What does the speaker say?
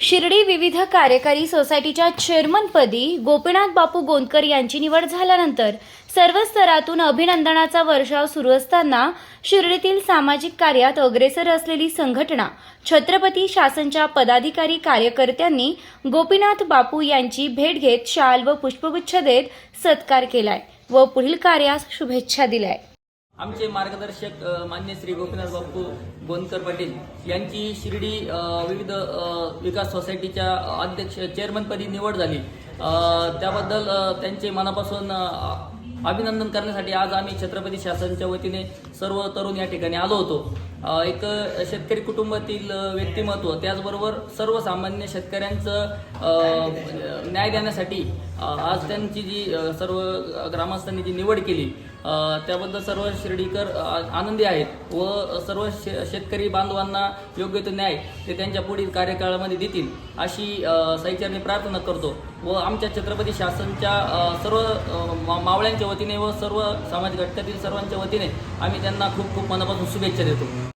शिर्डी विविध कार्यकारी सोसायटीच्या चेअरमनपदी गोपीनाथ बापू गोंदकर यांची निवड झाल्यानंतर सर्व स्तरातून अभिनंदनाचा वर्षाव सुरू असताना शिर्डीतील सामाजिक कार्यात अग्रेसर असलेली संघटना छत्रपती शासनच्या पदाधिकारी कार्यकर्त्यांनी गोपीनाथ बापू यांची भेट घेत शाल व पुष्पगुच्छ देत सत्कार केलाय व पुढील कार्यास शुभेच्छा दिल्याय. आमचे मार्गदर्शक मान्य श्री गोपीनाथ बाप्पू गोंदकर पाटील यांची शिर्डी विविध विकास सोसायटीच्या अध्यक्ष चेअरमनपदी निवड झाली. त्याबद्दल त्यांचे मनापासून अभिनंदन करण्यासाठी आज आम्ही छत्रपती शासनच्या वतीने सर्व तरुण या ठिकाणी आलो होतो. एक शेतकरी कुटुंबातील व्यक्तिमत्व त्याचबरोबर सर्वसामान्य शेतकऱ्यांचं न्याय देण्यासाठी आज त्यांची जी सर्व ग्रामस्थांनी जी निवड केली त्याबद्दल सर्व शिर्डीकर आनंदी आहेत व सर्व शे शेतकरी बांधवांना योग्य तो न्याय ते त्यांच्या पुढील कार्यकाळामध्ये देतील अशी अ, साईचरणी प्रार्थना करतो व आमच्या छत्रपती शासनच्या सर्व मा- मावळ्यांच्या वतीने व सर्व समाज घटकातील सर्वांच्या वतीने आम्ही त्यांना खूप खूप मनापासून शुभेच्छा देतो.